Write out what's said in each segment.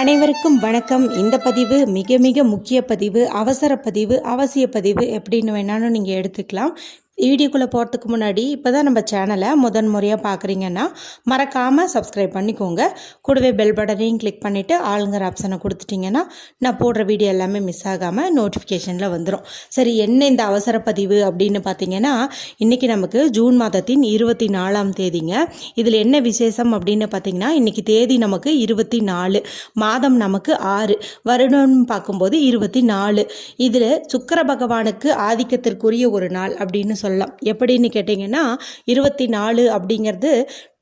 அனைவருக்கும் வணக்கம். இந்த பதிவு மிக மிக முக்கிய பதிவு அவசர பதிவு அவசிய பதிவு எப்படின்னு வேணாலும் நீங்கள் எடுத்துக்கலாம். வீடியோக்குள்ளே போகிறதுக்கு முன்னாடி இப்போ தான் நம்ம சேனலை முதன் முறையாக பார்க்குறீங்கன்னா மறக்காமல் சப்ஸ்கிரைப் பண்ணிக்கோங்க. கூடவே பெல் பட்டனையும் கிளிக் பண்ணிவிட்டு ஆளுங்கிற ஆப்ஷனை கொடுத்துட்டிங்கன்னா நான் போடுற வீடியோ எல்லாமே மிஸ் ஆகாமல் நோட்டிஃபிகேஷனில் வந்துடும் சரி என்ன இந்த அவசர பதிவு அப்படின்னு பார்த்தீங்கன்னா இன்றைக்கி நமக்கு ஜூன் மாதத்தின் இருபத்தி நாலாம் தேதிங்க. இதில் என்ன விசேஷம் அப்படின்னு பார்த்தீங்கன்னா இன்றைக்கி தேதி நமக்கு இருபத்தி நாலு மாதம் நமக்கு ஆறு வருடம்னு பார்க்கும்போது இருபத்தி நாலு இதில் சுக்கர பகவானுக்கு ஆதிக்கத்திற்குரிய ஒரு நாள் அப்படின்னு சொல்லலாம். எப்படின்னு கேட்டிங்கன்னா இருபத்தி நாலு அப்படிங்கிறது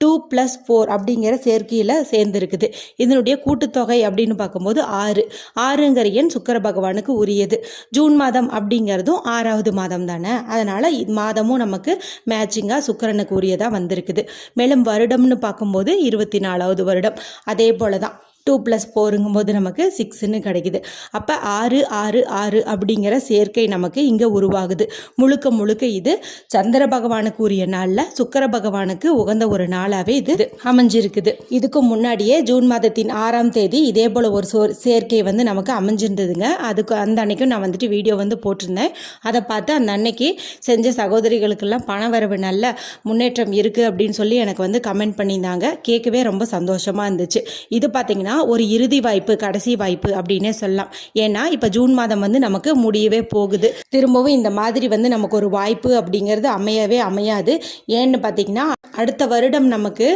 டூ ப்ளஸ் ஃபோர் அப்படிங்கிற சேர்க்கையில் சேர்ந்துருக்குது. இதனுடைய கூட்டுத்தொகை அப்படின்னு பார்க்கும்போது ஆறு. ஆறுங்கிற எண் சுக்கர பகவானுக்கு உரியது. ஜூன் மாதம் அப்படிங்கிறதும் ஆறாவது மாதம் தானே? அதனால் மாதமும் நமக்கு மேட்சிங்காக சுக்கரனுக்கு உரியதாக வந்திருக்குது. மேலும் வருடம்னு பார்க்கும்போது இருபத்தி நாலாவது வருடம். அதே போல தான் டூ ப்ளஸ் ஃபோருங்கும்போது நமக்கு சிக்ஸ்னு கிடைக்குது. அப்போ ஆறு ஆறு ஆறு அப்படிங்கிற சேர்க்கை நமக்கு இங்கே உருவாகுது. முழுக்க முழுக்க இது சந்திர பகவானுக்கு உரிய நாளில் சுக்கர பகவானுக்கு உகந்த ஒரு நாளாகவே இது அமைஞ்சிருக்குது. இதுக்கு முன்னாடியே ஜூன் மாதத்தின் ஆறாம் தேதி இதே போல் ஒரு சோர் சேர்க்கை வந்து நமக்கு அமைஞ்சிருந்ததுங்க. அதுக்கு அந்த அன்னைக்கும் நான் வந்துட்டு வீடியோ வந்து போட்டிருந்தேன். அதை பார்த்து அந்த அன்னைக்கு செஞ்ச சகோதரிகளுக்கெல்லாம் பண வரவு நல்ல முன்னேற்றம் இருக்குது அப்படின்னு சொல்லி எனக்கு வந்து கமெண்ட் பண்ணியிருந்தாங்க. கேட்கவே ரொம்ப சந்தோஷமாக இருந்துச்சு. இது பார்த்தீங்கன்னா ஒரு இறுதி வாய்ப்பு கடைசி வாய்ப்பு அப்படின்னே சொல்லலாம். ஏன்னா இப்போ ஜூன் மாதம் வந்து நமக்கு முடியவே போகுது. திரும்பவும் இந்த மாதிரி வந்து நமக்கு ஒரு வாய்ப்பு அப்படிங்கிறது அமையவே அமையாது. ஏன்னு பார்த்தீங்கன்னா அடுத்த வருடம் நமக்கு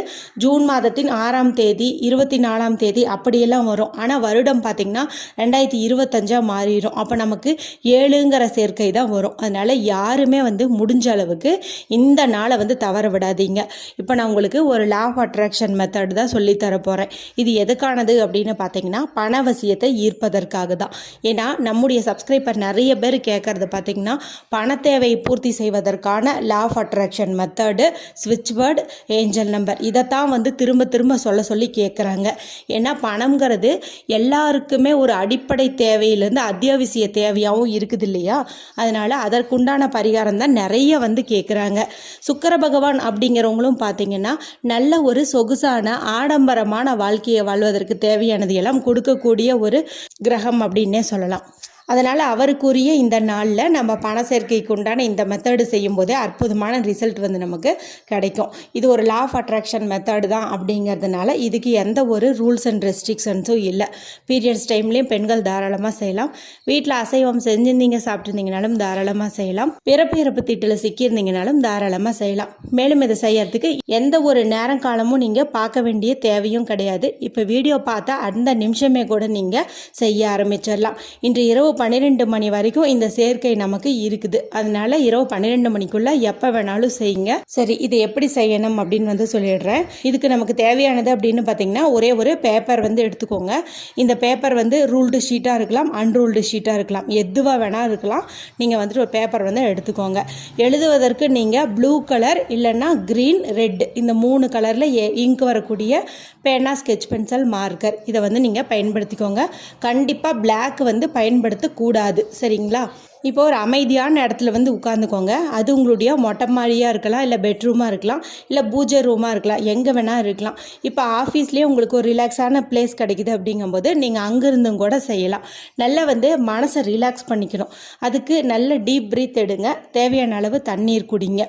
ஜூன் மாதத்தின் ஆறாம் தேதி இருபத்தி நாலாம் தேதி அப்படியெல்லாம் வரும். ஆனால் வருடம் பார்த்திங்கன்னா ரெண்டாயிரத்தி இருபத்தஞ்சாக மாறிடும். அப்போ நமக்கு ஏழுங்கிற சேர்க்கை தான் வரும். அதனால் யாருமே வந்து முடிஞ்ச அளவுக்கு இந்த நாளை வந்து தவற விடாதீங்க. இப்போ நான் உங்களுக்கு ஒரு லா ஆஃப் அட்ராக்ஷன் மெத்தட் தான் சொல்லித்தர போகிறேன் இது எதுக்கானது அப்படின்னு பார்த்தீங்கன்னா பணவசியத்தை ஈர்ப்பதற்காக தான். ஏன்னா நம்முடைய சப்ஸ்கிரைபர் நிறைய பேர் கேட்குறது பார்த்தீங்கன்னா பண தேவையை பூர்த்தி செய்வதற்கான லா ஆஃப் அட்ராக்ஷன் மெத்தடு ஸ்விட்ச் வேர்டு ஏஞ்சல் நம்பர் இதைத்தான் வந்து திரும்ப திரும்ப சொல்ல சொல்லி கேட்குறாங்க ஏன்னா பணம்ங்கிறது எல்லாருக்குமே ஒரு அடிப்படை தேவையிலேருந்து அத்தியாவசிய தேவையாகவும் இருக்குது இல்லையா? அதனால் அதற்குண்டான பரிகாரம் தான் நிறைய வந்து கேட்குறாங்க சுக்கர பகவான் அப்படிங்கிறவங்களும் பார்த்தீங்கன்னா நல்ல ஒரு சொகுசான ஆடம்பரமான வாழ்க்கையை வாழ்வதற்கு தேவையானது எல்லாம் கொடுக்கக்கூடிய ஒரு கிரகம் அப்படின்னே சொல்லலாம். அதனால் அவருக்குரிய இந்த நாளில் நம்ம பண சேர்க்கைக்கு உண்டான இந்த மெத்தடு செய்யும்போதே அற்புதமான ரிசல்ட் வந்து நமக்கு கிடைக்கும். இது ஒரு லா ஆஃப் அட்ராக்ஷன் மெத்தடு தான் அப்படிங்கிறதுனால இதுக்கு எந்த ஒரு ரூல்ஸ் அண்ட் ரெஸ்ட்ரிக்ஷன்ஸும் இல்லை. பீரியட்ஸ் டைம்லேயும் பெண்கள் தாராளமாக செய்யலாம். வீட்டில் அசைவம் செஞ்சிருந்தீங்க சாப்பிட்ருந்தீங்கனாலும் தாராளமாக செய்யலாம். பிறப்பு இறப்பு திட்டில் சிக்கியிருந்தீங்கனாலும் தாராளமாக செய்யலாம். மேலும் இதை செய்யறதுக்கு எந்த ஒரு நேரம் காலமும் நீங்கள் பார்க்க வேண்டிய தேவையும் கிடையாது. இப்போ வீடியோ பார்த்தா அந்த நிமிஷமே கூட நீங்கள் செய்ய ஆரம்பிச்சிடலாம். இன்று இரவு பன்னிரெண்டு மணி வரைக்கும் இந்த சேர்க்கை நமக்கு இருக்குது. அதனால இரவு பன்னிரெண்டு மணிக்குள்ள எப்போ வேணாலும் செய்யுங்க. சரி இது எப்படி செய்யணும் அப்படின்னு வந்து சொல்லிடுறேன். இதுக்கு நமக்கு தேவையானது அப்படின்னு பார்த்தீங்கன்னா ஒரே ஒரு பேப்பர் வந்து எடுத்துக்கோங்க. இந்த பேப்பர் வந்து ரூல்டு ஷீட்டாக இருக்கலாம் அன்ரூல்டு ஷீட்டாக இருக்கலாம். எதுவாக வேணால் இருக்கலாம். நீங்கள் வந்துட்டு ஒரு பேப்பர் வந்து எடுத்துக்கோங்க. எழுதுவதற்கு நீங்கள் ப்ளூ கலர் இல்லைன்னா க்ரீன் ரெட் இந்த மூணு கலரில் இங்க் வரக்கூடிய பேனா ஸ்கெச் பென்சில் மார்க்கர் இதை வந்து நீங்கள் பயன்படுத்திக்கோங்க. கண்டிப்பாக பிளாக் வந்து கூடாது சரிங்களா? இப்போ ஒரு அமைதியான இடத்துல வந்து உட்காந்துக்கோங்க அது உங்களுடைய மொட்டை மாடியாக இருக்கலாம் இல்லை பெட்ரூமாக இருக்கலாம் இல்லை பூஜை ரூமாக இருக்கலாம் எங்கே வேணால் இருக்கலாம். இப்போ ஆஃபீஸ்லேயே உங்களுக்கு ஒரு ரிலாக்ஸான பிளேஸ் கிடைக்குது அப்படிங்கும்போது நீங்கள் அங்கேருந்தும் கூட செய்யலாம். நல்லா வந்து மனசை ரிலாக்ஸ் பண்ணிக்கணும். அதுக்கு நல்ல டீப் ப்ரீத் எடுங்க. தேவையான அளவு தண்ணீர் குடிங்க.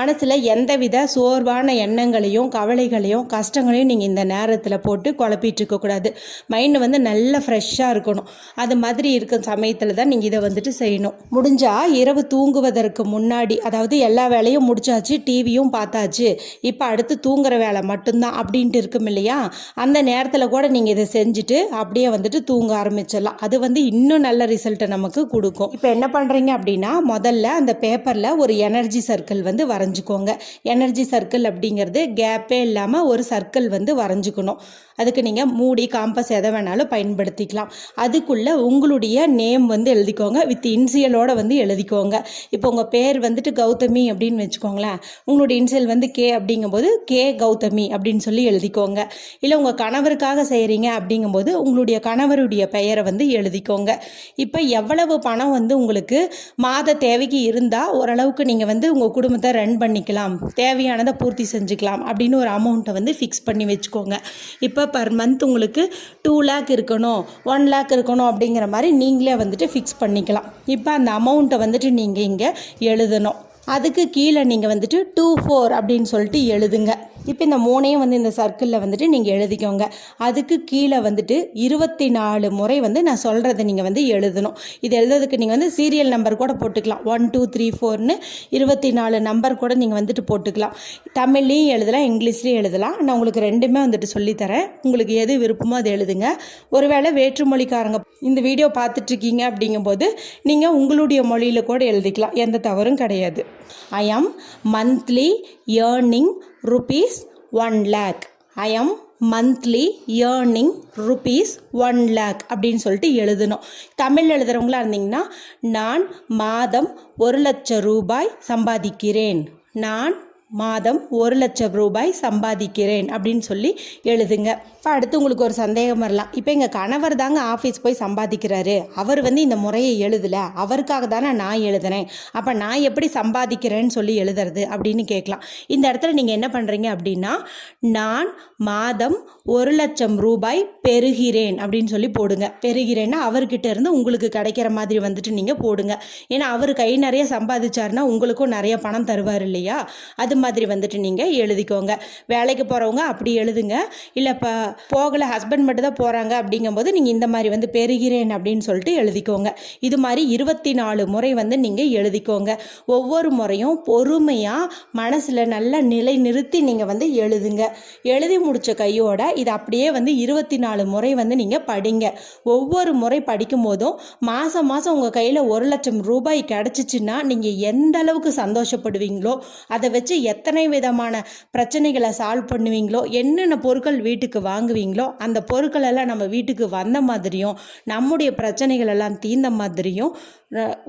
மனசில் எந்தவித சோர்வான எண்ணங்களையும் கவலைகளையும் கஷ்டங்களையும் நீங்கள் இந்த நேரத்தில் போட்டு குழப்பிட்டு இருக்கக்கூடாது மைண்டு வந்து நல்ல ஃப்ரெஷ்ஷாக இருக்கணும். அது மாதிரி இருக்கும் சமயத்தில் தான் நீங்கள் இதை வந்துட்டு செய்யணும். முடிஞ்சா இரவு தூங்குவதற்கு முன்னாடி அதாவது எல்லா வேலையும் முடிச்சாச்சு டிவியும் பார்த்தாச்சு. இப்போ அடுத்து தூங்குற வேலை மட்டும்தான் அப்படின்ட்டு இருக்கும் இல்லையா? அந்த நேரத்தில் கூட நீங்கள் இதை செஞ்சுட்டு அப்படியே வந்துட்டு தூங்க ஆரம்பிச்சிடலாம். அது வந்து இன்னும் நல்ல ரிசல்ட்டை நமக்கு கொடுக்கும். இப்போ என்ன பண்ணுறீங்க அப்படின்னா முதல்ல அந்த பேப்பரில் ஒரு எனர்ஜி சர்க்கிள் வந்து வரைஞ்சிக்கோங்க. எனர்ஜி சர்க்கிள் அப்படிங்கிறது கேப்பே இல்லாமல் ஒரு சர்க்கிள் வந்து வரைஞ்சிக்கணும். அதுக்கு நீங்கள் மூடி காம்பஸ் எதை வேணாலும் பயன்படுத்திக்கலாம். அதுக்குள்ளே உங்களுடைய நேம் வந்து எழுதிக்கோங்க. வித் இன்சியல் இனிஷியலோடு வந்து எழுதிக்கோங்க. இப்போ உங்கள் பேர் வந்துட்டு கௌதமி அப்படின்னு வச்சுக்கோங்களேன். உங்களுடைய இன்சியல் வந்து கே அப்படிங்கும்போது கே கௌதமி அப்படின்னு சொல்லி எழுதிக்கோங்க. இல்லை உங்கள் கணவருக்காக செய்கிறீங்க அப்படிங்கும்போது உங்களுடைய கணவருடைய பெயரை வந்து எழுதிக்கோங்க. இப்போ எவ்வளவு பணம் வந்து உங்களுக்கு மாத தேவைக்கு இருந்தால் ஓரளவுக்கு நீங்கள் வந்து உங்கள் குடும்பத்தை ரன் பண்ணிக்கலாம். தேவையானதை பூர்த்தி செஞ்சுக்கலாம் அப்படின்னு ஒரு அமௌண்ட்டை வந்து ஃபிக்ஸ் பண்ணி வச்சுக்கோங்க. இப்போ பர் மந்த் உங்களுக்கு டூ லேக் இருக்கணும் ஒன் லேக் இருக்கணும் அப்படிங்கிற மாதிரி நீங்களே வந்துட்டு ஃபிக்ஸ் பண்ணிக்கலாம். இப்போ அந்த அமௌண்ட்டை வந்துட்டு நீங்கள் இங்கே எழுதணும். அதுக்கு கீழே நீங்கள் வந்துட்டு டூ ஃபோர் அப்படின்னு சொல்லிட்டு எழுதுங்க. இப்போ இந்த மூணையும் வந்து இந்த சர்க்கிளில் வந்துட்டு நீங்கள் எழுதிக்கோங்க. அதுக்கு கீழே வந்துட்டு இருபத்தி நாலு முறை வந்து நான் சொல்கிறத நீங்கள் வந்து எழுதணும். இது எழுதுறதுக்கு நீங்கள் வந்து சீரியல் நம்பர் கூட போட்டுக்கலாம். ஒன் டூ த்ரீ ஃபோர்னு இருபத்தி நாலு நம்பர் கூட நீங்கள் வந்துட்டு போட்டுக்கலாம். தமிழ்லேயும் எழுதலாம் இங்கிலீஷ்லேயும் எழுதலாம். நான் உங்களுக்கு ரெண்டுமே வந்துட்டு சொல்லித்தரேன். உங்களுக்கு எது விருப்பமோ அதை எழுதுங்க. ஒருவேளை வேற்றுமொழிக்காரங்க இந்த வீடியோ பார்த்துட்ருக்கீங்க அப்படிங்கும்போது நீங்கள் உங்களுடைய மொழியில் கூட எழுதிக்கலாம். எந்த தவறும் கிடையாது. I am monthly earning rupees one lakh I am monthly earning rupees one lakh அப்படின்னு சொல்லிட்டு எழுதணும். தமிழ் எழுதுகிறவங்களா இருந்தீங்கன்னா நான் மாதம் ஒரு லட்சம் ரூபாய் சம்பாதிக்கிறேன். நான் மாதம் ஒரு லட்சம் ரூபாய் சம்பாதிக்கிறேன் அப்படின்னு சொல்லி எழுதுங்க. இப்போ அடுத்து உங்களுக்கு ஒரு சந்தேகம் வரலாம். இப்போ எங்கள் கணவர் தாங்க ஆஃபீஸ் போய் சம்பாதிக்கிறாரு. அவர் வந்து இந்த முறையை எழுதலை. அவருக்காக தானே நான் எழுதுனேன் அப்போ நான் எப்படி சம்பாதிக்கிறேன்னு சொல்லி எழுதுறது அப்படின்னு கேட்கலாம். இந்த இடத்துல நீங்கள் என்ன பண்ணுறீங்க அப்படின்னா நான் மாதம் ஒரு லட்சம் ரூபாய் பெறுகிறேன் அப்படின்னு சொல்லி போடுங்க. பெறுகிறேன்னா அவர்கிட்ட இருந்து உங்களுக்கு கிடைக்கிற மாதிரி வந்துட்டு நீங்கள் போடுங்க. ஏன்னா அவர் கை நிறைய சம்பாதிச்சாருன்னா உங்களுக்கும் நிறைய பணம் தருவார் இல்லையா? அது மாதிரி வந்துட்டு நீங்கள் எழுதிக்கோங்க. வேலைக்கு போகிறவங்க அப்படி எழுதுங்க. இல்லை இப்போ போகலை ஹஸ்பண்ட் மட்டும் தான் போகிறாங்க அப்படிங்கும்போது நீங்கள் இந்த மாதிரி வந்து பெறுகிறேன் அப்படின்னு சொல்லிட்டு எழுதிக்கோங்க. இது மாதிரி இருபத்தி நாலு முறை வந்து நீங்கள் எழுதிக்கோங்க. ஒவ்வொரு முறையும் பொறுமையாக மனசில் நல்லா நிலை நிறுத்தி நீங்கள் வந்து எழுதுங்க. எழுதி முடித்த கையோட இது அப்படியே வந்து இருபத்தி நாலு முறை வந்து நீங்கள் படிங்க. ஒவ்வொரு முறை படிக்கும் போதும் மாதம் மாதம் உங்கள் கையில் ஒரு லட்சம் ரூபாய் கிடச்சிச்சின்னா நீங்கள் எந்த அளவுக்கு சந்தோஷப்படுவீங்களோ அதை வச்சு எத்தனை விதமான பிரச்சனைகளை சால்வ் பண்ணுவீங்களோ என்னென்ன பொருட்கள் வீட்டுக்கு வாங்குவீங்களோ அந்த பொருட்கள் எல்லாம் நம்ம வீட்டுக்கு வந்த மாதிரியும் நம்முடைய பிரச்சனைகள் எல்லாம் தீர்ந்த மாதிரியும்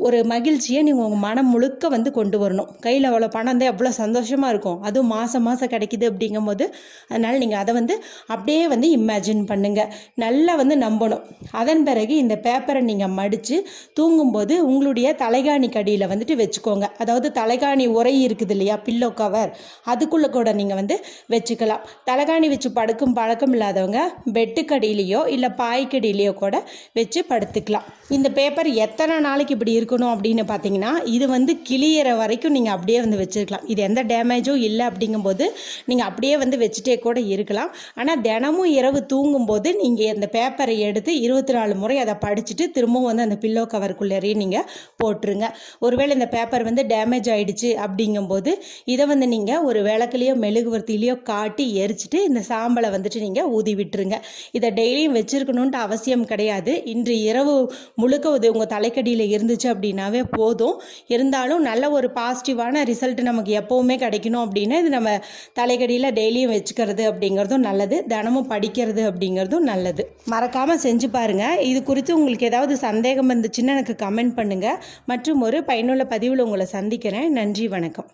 ஒரு மகிழ்ச்சியை நீங்கள் உங்கள் மனம் முழுக்க வந்து கொண்டு வரணும். கையில் அவ்வளோ பணம் தான் எவ்வளோ சந்தோஷமாக இருக்கும். அதுவும் மாதம் மாதம் கிடைக்குது அப்படிங்கும்போது அதனால் நீங்கள் அதை வந்து அப்படியே வந்து இமேஜின் பண்ணுங்கள் நல்லா வந்து நம்பணும். அதன் பிறகு இந்த பேப்பரை நீங்கள் மடித்து தூங்கும்போது உங்களுடைய தலைகாணி கடியில் வந்துட்டு வச்சுக்கோங்க. அதாவது தலைகாணி உரை இருக்குது இல்லையா? பில்லோ கவர் கவர் அதுக்குள்ளே கூட நீங்கள் வந்து வச்சுக்கலாம். தலைகாணி வச்சு படுக்கும் பழக்கம் இல்லாதவங்க பெட்டுக்கடியிலையோ இல்லை பாய்க்கடியிலையோ கூட வச்சு படுத்துக்கலாம். இந்த பேப்பர் எத்தனை நாளைக்கு இப்படி இருக்கணும் அப்படின்னு பார்த்தீங்கன்னா இது வந்து கிளியிற வரைக்கும் நீங்கள் அப்படியே வந்து வச்சுருக்கலாம் இது எந்த டேமேஜும் இல்லை அப்படிங்கும்போது நீங்கள் அப்படியே வந்து வச்சுட்டே கூட இருக்கலாம். ஆனால் தினமும் இரவு தூங்கும்போது நீங்கள் இந்த பேப்பரை எடுத்து இருபத்தி நாலு முறை அதை படிச்சுட்டு திரும்பவும் வந்து அந்த பில்லோ கவருக்குள்ளேயே நீங்கள் போட்டுருங்க. ஒருவேளை இந்த பேப்பர் வந்து டேமேஜ் ஆகிடுச்சு அப்படிங்கும்போது இதை வந்து நீங்கள் ஒரு விளக்குலேயோ மெழுகுவர்த்திலையோ காட்டி எரிச்சிட்டு இந்த சாம்பலை வந்துட்டு நீங்கள் ஊதி விட்டுருங்க. இதை டெய்லியும் வச்சுருக்கணுன்ட்டு அவசியம் கிடையாது. இன்று இரவு முழுக்க இது உங்கள் தலைக்கடியில் இருந்துச்சு அப்படின்னாவே போதும். இருந்தாலும் நல்ல ஒரு பாசிட்டிவான ரிசல்ட் நமக்கு எப்போவுமே கிடைக்கணும் அப்படின்னா இது நம்ம தலைக்கடியில் டெய்லியும் வச்சுக்கிறது அப்படிங்கிறதும் நல்லது. தினமும் படிக்கிறது அப்படிங்கிறதும் நல்லது. மறக்காமல் செஞ்சு பாருங்கள் இது குறித்து உங்களுக்கு ஏதாவது சந்தேகம் இருந்துச்சுன்னா எனக்கு கமெண்ட் பண்ணுங்கள் மற்றும் ஒரு பயனுள்ள பதிவில் உங்களை சந்திக்கிறேன். நன்றி வணக்கம்.